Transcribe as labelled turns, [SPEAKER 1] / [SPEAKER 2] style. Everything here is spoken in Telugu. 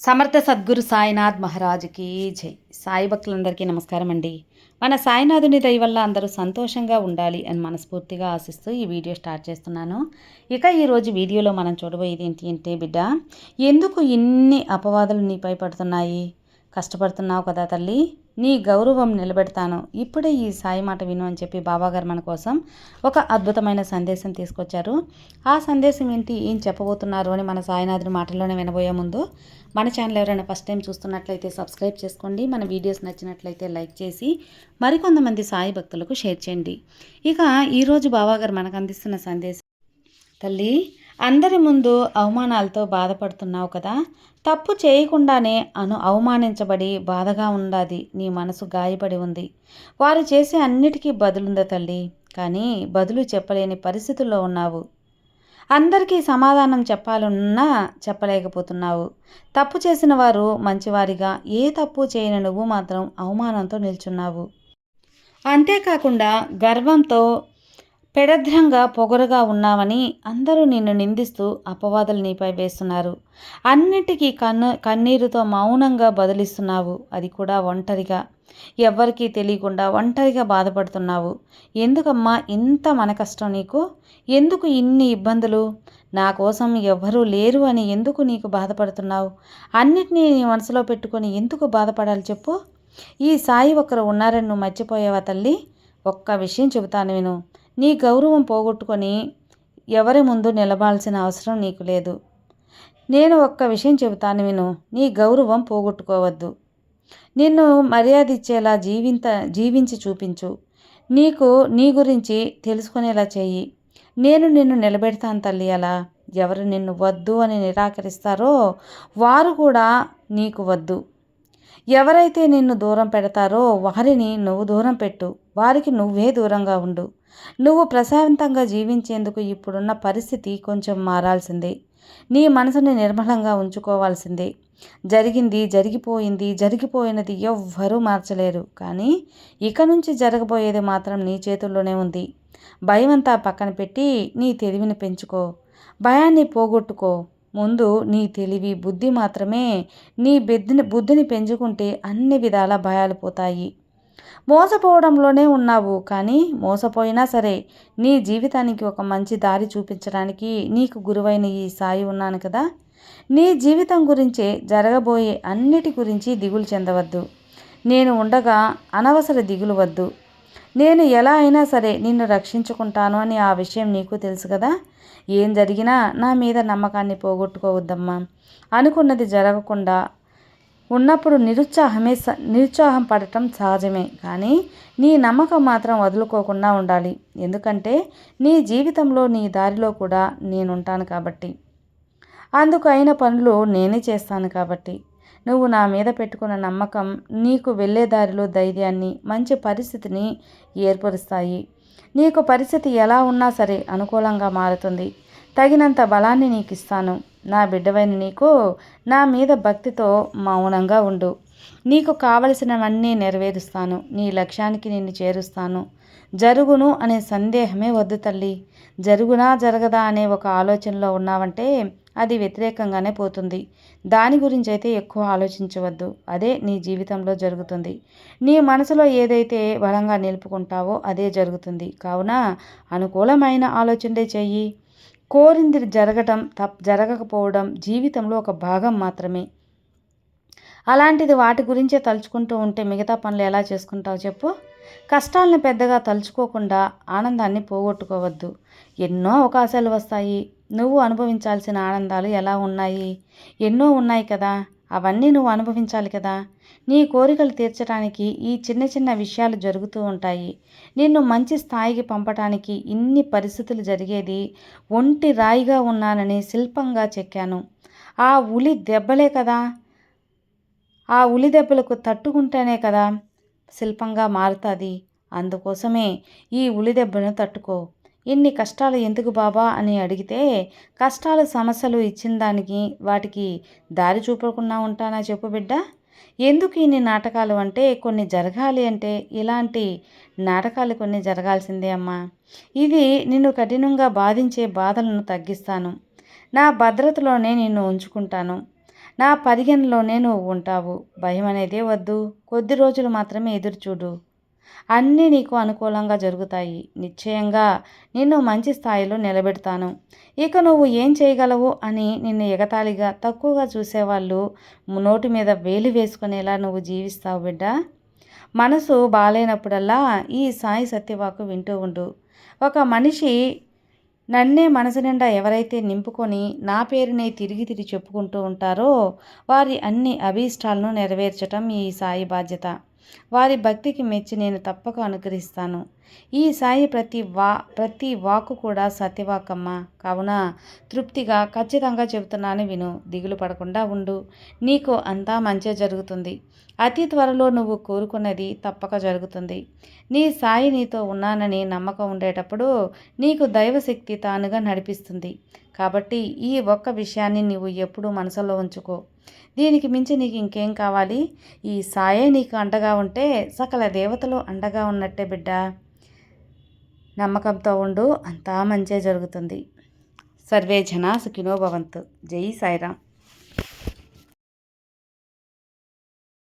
[SPEAKER 1] సమర్థ సద్గురు సాయినాథ్ మహారాజుకి జై. సాయి భక్తులందరికీ నమస్కారం అండి. మన సాయినాథుని దయ వల్ల అందరూ సంతోషంగా ఉండాలి అని మనస్ఫూర్తిగా ఆశిస్తూ ఈ వీడియో స్టార్ట్ చేస్తున్నాను. ఇక ఈరోజు వీడియోలో మనం చూడబోయేది ఏంటి అంటే బిడ్డ ఎందుకు ఇన్ని అపవాదులు నీపై పడుతున్నాయి? కష్టపడుతున్నావు కదా తల్లి. నీ గౌరవం నిలబెడతాను. ఇప్పుడే ఈ సాయి మాట విను అని చెప్పి బాబాగారు మన కోసం ఒక అద్భుతమైన సందేశం తీసుకొచ్చారు. ఆ సందేశం ఏంటి? ఏం చెప్పబోతున్నారు అని మన సాయినాథుని మాటల్లోనే వినబోయే ముందు మన ఛానల్ ఎవరైనా ఫస్ట్ టైం చూస్తున్నట్లయితే సబ్స్క్రైబ్ చేసుకోండి. మన వీడియోస్ నచ్చినట్లయితే లైక్ చేసి మరికొంతమంది సాయి భక్తులకు షేర్ చేయండి. ఇక ఈరోజు బాబాగారు మనకు అందిస్తున్న సందేశం తల్లి అందరి ముందు అవమానాలతో బాధపడుతున్నావు కదా. తప్పు చేయకుండానే అను అవమానించబడి బాధగా ఉండాది. నీ మనసు గాయపడి ఉంది. వారు చేసే అన్నిటికీ బదులుందా తల్లి. కానీ బదులు చెప్పలేని పరిస్థితుల్లో ఉన్నావు. అందరికీ సమాధానం చెప్పాలన్నా చెప్పలేకపోతున్నావు. తప్పు చేసిన వారు మంచివారిగా ఏ తప్పు చేయని నువ్వు మాత్రం అవమానంతో నిల్చున్నావు. అంతేకాకుండా గర్వంతో పెడద్రంగా పొగరుగా ఉన్నావని అందరూ నిన్ను నిందిస్తూ అపవాదులు నీపై వేస్తున్నారు. అన్నిటికీ కన్ను కన్నీరుతో మౌనంగా బదులిస్తున్నావు. అది కూడా ఒంటరిగా. ఎవ్వరికీ తెలియకుండా ఒంటరిగా బాధపడుతున్నావు. ఎందుకమ్మా ఇంత మన కష్టం నీకు? ఎందుకు ఇన్ని ఇబ్బందులు? నా కోసం ఎవ్వరూ లేరు అని ఎందుకు నీకు బాధపడుతున్నావు? అన్నిటినీ నీ మనసులో పెట్టుకొని ఎందుకు బాధపడాలి చెప్పు. ఈ సాయి ఒకరు ఉన్నారని నువ్వు మర్చిపోయావా తల్లి? ఒక్క విషయం చెబుతాను విను. నీ గౌరవం పోగొట్టుకొని ఎవరి ముందు నిలబాల్సిన అవసరం నీకు లేదు. నేను ఒక్క విషయం చెబుతాను విను నీ గౌరవం పోగొట్టుకోవద్దు. నిన్ను మర్యాద ఇచ్చేలా జీవింత జీవించి చూపించు. నీకు నీ గురించి తెలుసుకునేలా చెయ్యి నేను నిన్ను నిలబెడతాను తల్లి అలా ఎవరు నిన్ను వద్దు అని నిరాకరిస్తారో వారు కూడా నీకు వద్దు. ఎవరైతే నిన్ను దూరం పెడతారో వారిని నువ్వు దూరం పెట్టు. వారికి నువ్వే దూరంగా ఉండు. నువ్వు ప్రశాంతంగా జీవించేందుకు ఇప్పుడున్న పరిస్థితి కొంచెం మారాల్సిందే. నీ మనసుని నిర్మలంగా ఉంచుకోవాల్సిందే. జరిగింది జరిగిపోయింది జరిగిపోయినది ఎవ్వరూ మార్చలేరు. కానీ ఇక నుంచి జరగబోయేది మాత్రం నీ చేతుల్లోనే ఉంది. భయమంతా పక్కన పెట్టి నీ తెలివిని పెంచుకో. భయాన్ని పోగొట్టుకో. ముందు నీ తెలివి బుద్ధి మాత్రమే నీ బుద్ధిని బుద్ధిని పెంచుకుంటే అన్ని విధాల భయాలు పోతాయి. మోసపోవడంలోనే ఉన్నావు. కానీ మోసపోయినా సరే నీ జీవితానికి ఒక మంచి దారి చూపించడానికి నీకు గురువైన ఈ సాయి ఉన్నాను కదా. నీ జీవితం గురించే జరగబోయే అన్నిటి గురించి దిగులు చెందవద్దు. నేను ఉండగా అనవసర దిగులు వద్దు. నేను ఎలా అయినా సరే నిన్ను రక్షించుకుంటాను అని ఆ విషయం నీకు తెలుసు కదా. ఏం జరిగినా నా మీద నమ్మకాన్ని పోగొట్టుకోవద్దమ్మా. అనుకున్నది జరగకుండా ఉన్నప్పుడు నిరుత్సాహమే నిరుత్సాహం పడటం సహజమే. కానీ నీ నమ్మకం మాత్రం వదులుకోకుండా ఉండాలి. ఎందుకంటే నీ జీవితంలో నీ దారిలో కూడా నేనుంటాను కాబట్టి. అందుకు అయిన పనులు నేనే చేస్తాను కాబట్టి. నువ్వు నా మీద పెట్టుకున్న నమ్మకం నీకు వెళ్ళే దారిలో ధైర్యాన్ని మంచి పరిస్థితిని ఏర్పరుస్తాయి. నీకు పరిస్థితి ఎలా ఉన్నా సరే అనుకూలంగా మారుతుంది. తగినంత బలాన్ని నీకు ఇస్తాను నా బిడ్డవైన నీకు నా మీద భక్తితో మౌనంగా ఉండు. నీకు కావలసినవన్నీ నెరవేరుస్తాను. నీ లక్ష్యానికి నిన్ను చేరుస్తాను. జరుగును అనే సందేహమే వద్దు తల్లి. జరుగునా జరగదా అనే ఒక ఆలోచనలో ఉన్నావంటే అది వ్యతిరేకంగానే పోతుంది. దాని గురించి అయితే ఎక్కువ ఆలోచించవద్దు. అదే నీ జీవితంలో జరుగుతుంది. నీ మనసులో ఏదైతే బలంగా నిలుపుకుంటావో అదే జరుగుతుంది. కావున అనుకూలమైన ఆలోచనలే చెయ్యి. కోరింది జరగటం తప్ జరగకపోవడం జీవితంలో ఒక భాగం మాత్రమే. అలాంటిది వాటి గురించే తలుచుకుంటూ ఉంటే మిగతా పనులు ఎలా చేసుకుంటావు చెప్పు. కష్టాలను పెద్దగా తలుచుకోకుండా ఆనందాన్ని పోగొట్టుకోవద్దు. ఎన్నో అవకాశాలు వస్తాయి. నువ్వు అనుభవించాల్సిన ఆనందాలు ఎలా ఉన్నాయి? ఎన్నో ఉన్నాయి కదా. అవన్నీ నువ్వు అనుభవించాలి కదా. నీ కోరికలు తీర్చడానికి ఈ చిన్న చిన్న విషయాలు జరుగుతూ ఉంటాయి. నిన్ను మంచి స్థాయికి పంపటానికి ఇన్ని పరిస్థితులు జరిగేది ఒంటి రాయిగా ఉన్నానని శిల్పంగా చెక్కాను. ఆ ఉలి దెబ్బలే కదా. ఆ ఉలి దెబ్బలకు తట్టుకుంటేనే కదా శిల్పంగా మారుతుంది. అందుకోసమే ఈ ఉలి దెబ్బను తట్టుకో. ఇన్ని కష్టాలు ఎందుకు బాబా అని అడిగితే కష్టాలు సమస్యలు ఇచ్చిన దానికి వాటికి దారి చూపకుండా ఉంటానా చెప్పు బిడ్డ? ఎందుకు ఇన్ని నాటకాలు అంటే కొన్ని జరగాలి అంటే ఇలాంటి నాటకాలు కొన్ని జరగాల్సిందే అమ్మా. ఇది నిన్ను కఠినంగా బాధించే బాధలను తగ్గిస్తాను. నా భద్రతలోనే నిన్ను ఉంచుకుంటాను. నా పరిగణలోనే నువ్వు ఉంటావు. భయం అనేదే వద్దు. కొద్ది రోజులు మాత్రమే ఎదురుచూడు. అన్నీ నీకు అనుకూలంగా జరుగుతాయి. నిశ్చయంగా నిన్ను మంచి స్థాయిలో నిలబెడతాను. ఇక నువ్వు ఏం చేయగలవు అని నిన్ను ఎగతాళిగా తక్కువగా చూసేవాళ్ళు నోటి మీద వేలు వేసుకునేలా నువ్వు జీవిస్తావు బిడ్డ. మనసు బాగాలేనప్పుడల్లా ఈ సాయి సత్యవాకు వింటూ ఉండు. ఒక మనిషి నన్నే మనసు నిండా ఎవరైతే నింపుకొని నా పేరునే తిరిగి తిరిగి చెప్పుకుంటూ ఉంటారో వారి అన్ని అభీష్టాలను నెరవేర్చటం ఈ సాయి బాధ్యత. వారి భక్తికి మెచ్చి నేను తప్పక అనుగ్రహిస్తాను. ఈ సాయి ప్రతి వా ప్రతి వాకు కూడా సత్యవాకమ్మ. కావున తృప్తిగా ఖచ్చితంగా చెబుతున్నాను విను. దిగులు పడకుండా ఉండు. నీకు అంతా మంచి జరుగుతుంది. అతి త్వరలో నువ్వు కోరుకున్నది తప్పక జరుగుతుంది. నీ సాయి నీతో ఉన్నానని నమ్మకం ఉండేటప్పుడు నీకు దైవశక్తి తానుగా నడిపిస్తుంది. కాబట్టి ఈ ఒక్క విషయాన్ని నీవు ఎప్పుడూ మనసులో ఉంచుకో. దీనికి మించి నీకు ఇంకేం కావాలి? ఈ సాయే నీకు అండగా ఉంటే సకల దేవతలు అండగా ఉన్నట్టే బిడ్డ. నమ్మకంతో ఉండు అంతా మంచే జరుగుతుంది. సర్వే జనా సుఖినో భవంతు. జై సాయిరామ్.